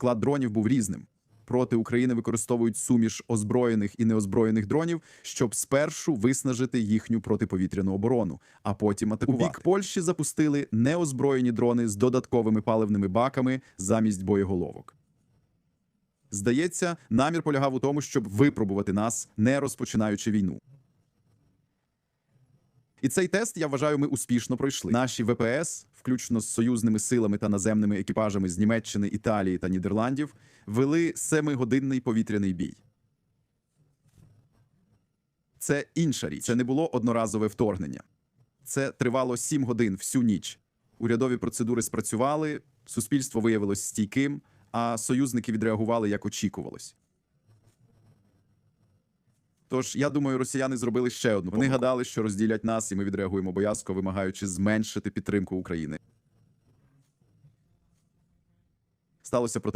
склад дронів був різним. Проти України використовують суміш озброєних і неозброєних дронів, щоб спершу виснажити їхню протиповітряну оборону, а потім атакувати. У бік Польщі запустили неозброєні дрони з додатковими паливними баками замість боєголовок. Здається, намір полягав у тому, щоб випробувати нас, не розпочинаючи війну. І цей тест, я вважаю, ми успішно пройшли. Наші ВПС, включно з союзними силами та наземними екіпажами з Німеччини, Італії та Нідерландів, вели семигодинний повітряний бій. Це інша річ. Це не було одноразове вторгнення. Це тривало сім годин всю ніч. Урядові процедури спрацювали, суспільство виявилось стійким, а союзники відреагували як очікувалось. Тож, я думаю, росіяни зробили ще одну. Вони гадали, що розділять нас, і ми відреагуємо боязко, вимагаючи зменшити підтримку України. Сталося проти.